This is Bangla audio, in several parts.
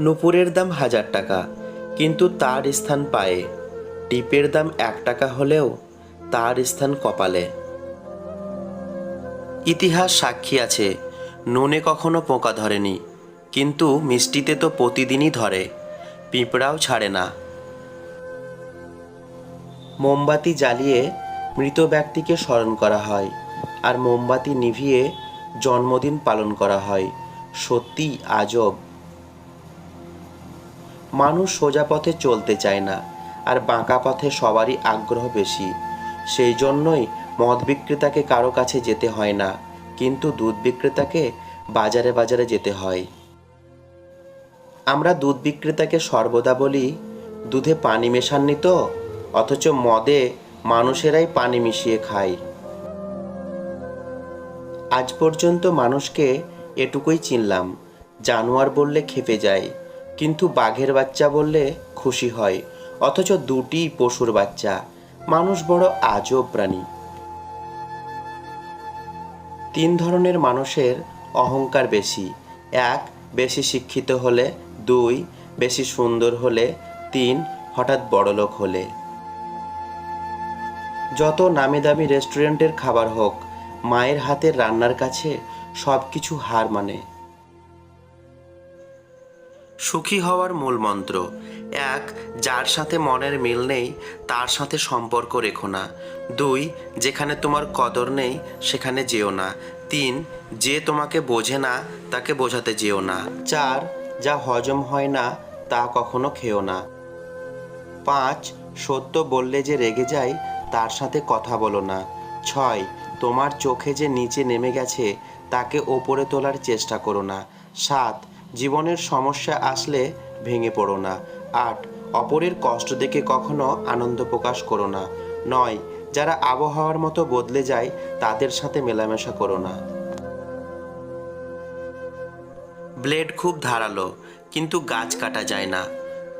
নুপুরের দাম হাজার টাকা, কিন্তু তার স্থান পায়ে। টিপের দাম এক টাকা হলেও তার স্থান কপালে। ইতিহাস সাক্ষী আছে, নুনে কখনো পোকা ধরেনি, কিন্তু মিষ্টিতে তো প্রতিদিনই ধরে, পিঁপড়াও ছাড়ে না। মোমবাতি জ্বালিয়ে মৃত ব্যক্তিকে স্মরণ করা হয়, আর মোমবাতি নিভিয়ে জন্মদিন পালন করা হয়। সত্যি আজব। মানুষ সোজা পথে চলতে চায় না, আর বাঁকা পথে সবারই আগ্রহ বেশি। সেই জন্যই মদ বিক্রেতাকে কারও কাছে যেতে হয় না, কিন্তু দুধ বিক্রেতাকে বাজারে বাজারে যেতে হয়। আমরা দুধ বিক্রেতাকে সর্বদা বলি, দুধে পানি মেশাননি তো? অথচ মদে মানুষেরাই পানি মিশিয়ে খায়। আজ পর্যন্ত মানুষকে এটুকুই চিনলাম, জানোয়ার বললে খেপে যায়। কিন্তু বাঘের বাচ্চা বললে খুশি হয়, অথচ দুটি পশুর বাচ্চা। মানুষ বড় আজব প্রাণী। তিন ধরনের মানুষের অহংকার বেশি। এক, বেশি শিক্ষিত হলে। দুই, বেশি সুন্দর হলে। তিন, হঠাৎ বড়লোক হলে। যত নামি দামি রেস্টুরেন্টের খাবার হোক, মায়ের হাতের রান্নার কাছে সব কিছু হার মানে। সুখী হওয়ার মূল মন্ত্র। এক, যার সাথে মনের মিল নেই, তার সাথে সম্পর্ক রেখো না। দুই, যেখানে তোমার কদর নেই, সেখানে যেও না। তিন, যে তোমাকে বোঝে না, তাকে বোঝাতে যেও না। চার, যা হজম হয় না, তা কখনো খেও না। পাঁচ, সত্য বললে যে রেগে যায়, তার সাথে কথা বলো না। ছয়, তোমার চোখে যে নিচে নেমে গেছে, তাকে ওপরে তোলার চেষ্টা করো না। সাত জীবনের সমস্যা আসলে ভেঙে পড়ো না। আট, অপরের কষ্ট দেখে কখনো আনন্দ প্রকাশ করো না। নয়, যারা আবহাওয়ার মতো বদলে যায়, তাদের সাথে মেলামেশা করো না। ব্লেড খুব ধারালো, কিন্তু গাছ কাটা যায় না।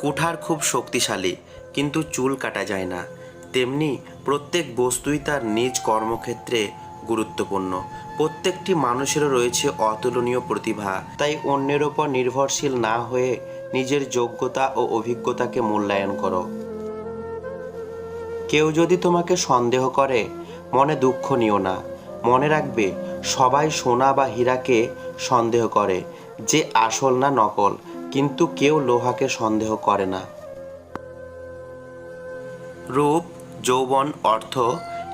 কুঠার খুব শক্তিশালী, কিন্তু চুল কাটা যায় না। তেমনি প্রত্যেক বস্তুই তার নিজ কর্মক্ষেত্রে গুরুত্বপূর্ণ। প্রত্যেকটি মানুষেরও রয়েছে অতুলনীয় প্রতিভা। তাই অন্যের ওপর নির্ভরশীল না হয়ে নিজের যোগ্যতা ও অভিজ্ঞতাকে মূল্যায়ন করো। কেউ যদি তোমাকে সন্দেহ করে, মনে দুঃখ নিও না। মনে রাখবে, সবাই সোনা বা হীরাকে সন্দেহ করে, যে আসল না নকল, কিন্তু কেউ লোহাকে সন্দেহ করে না। রূপ, যৌবন, অর্থ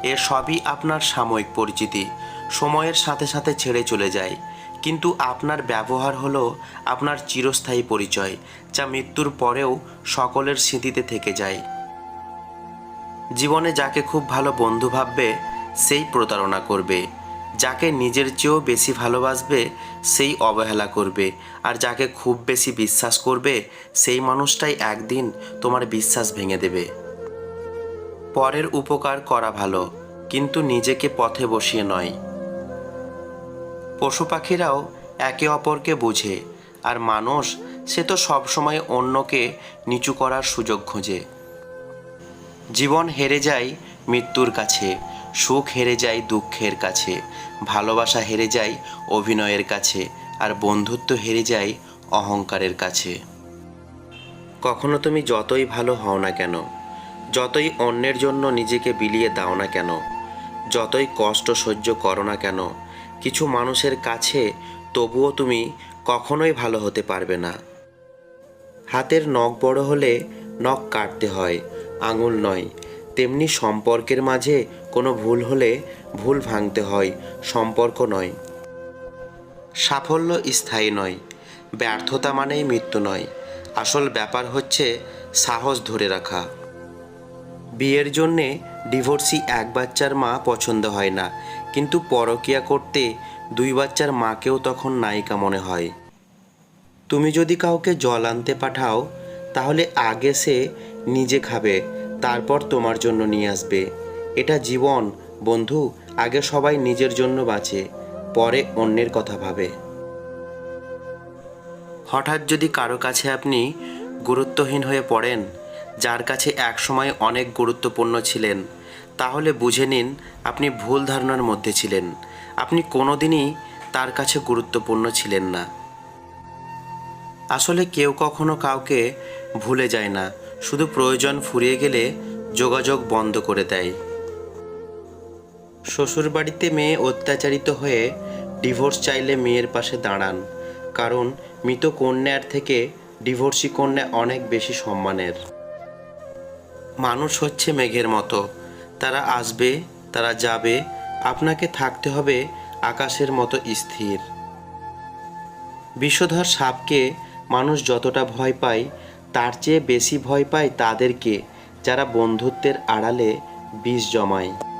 এর সবই আপনার সাময়িক পরিচিতি। সময়ের সাথে সাথে ছেড়ে চলে যায়। কিন্তু আপনার ব্যবহার হলো আপনার চিরস্থায়ী পরিচয়, যা মৃত্যুর পরেও সকলের স্মৃতিতে থেকে যায়। জীবনে যাকে খুব ভালো বন্ধু ভাববে, সেই প্রতারণা করবে। যাকে নিজের চেয়েও বেশি ভালোবাসবে, সেই অবহেলা করবে। আর যাকে খুব বেশি বিশ্বাস করবে, সেই মানুষটাই একদিন তোমার বিশ্বাস ভেঙে দেবে। পরের উপকার করা ভালো, কিন্তু নিজেকে পথে বসিয়ে নয়। পশু পাখিরাও একে অপরকে বুঝে, আর মানুষ সে তো সবসময় অন্যকে নিচু করার সুযোগ খোঁজে। জীবন হেরে যায় মৃত্যুর কাছে, সুখ হেরে যায় দুঃখের কাছে, ভালোবাসা হেরে যায় অভিনয়ের কাছে, আর বন্ধুত্ব হেরে যায় অহংকারের কাছে। কখনো তুমি যতই ভালো হও না কেন যতই অন্যের জন্য নিজেকে বিলিয়ে দাও না কেন, যতই কষ্ট সহ্য করো না কেন, কিছু মানুষের কাছে তবুও তুমি কখনোই ভালো হতে পারবে না। হাতের নখ বড় হলে নখ কাটতে হয়, আঙুল নয়। তেমনি সম্পর্কের মাঝে কোনো ভুল হলে ভুল ভাঙতে হয়, সম্পর্ক নয়। সাফল্য স্থায়ী নয়, ব্যর্থতা মানেই মৃত্যু নয়। আসল ব্যাপার হচ্ছে সাহস ধরে রাখা। বিয়ের জন্যে ডিভোর্সি এক বাচ্চার মা পছন্দ হয় না। কিন্তু পরকিয়া করতে দুই বাচ্চার মাকেও তখন নায়িকা মনে হয়। তুমি যদি কাউকে জল আনতে পাঠাও, তাহলে আগে সে নিজে খাবে, তারপর তোমার জন্য নিয়ে আসবে। এটা জীবন, বন্ধু, আগে সবাই নিজের জন্য বাঁচে, পরে অন্যের কথা ভাবে। হঠাৎ যদি কারও কাছে আপনি গুরুত্বহীন হয়ে পড়েন যার কাছে একসময় অনেক গুরুত্বপূর্ণ ছিলেন। তাহলে বুঝে নিন, আপনি ভুল ধারণার মধ্যে ছিলেন। আপনি কোনোদিনই তার কাছে গুরুত্বপূর্ণ ছিলেন না। আসলে কেউ কখনো কাউকে ভুলে যায় না, শুধু প্রয়োজন ফুরিয়ে গেলে যোগাযোগ বন্ধ করে দেয়। শ্বশুরবাড়িতে মেয়ে অত্যাচারিত হয়ে ডিভোর্স চাইলে মেয়ের পাশে দাঁড়ান, কারণ মৃত কন্যার থেকে ডিভোর্সি কন্যা অনেক বেশি সম্মানের। মানুষ হচ্ছে মেঘের মতো। তারা আসবে, তারা যাবে, আপনাকে থাকতে হবে আকাশের মতো স্থির। বিষধর সাপকে মানুষ যতটা ভয় পায়, তার চেয়ে বেশি ভয় পায় তাদেরকে, যারা বন্ধুত্বের আড়ালে বিষ জমায়।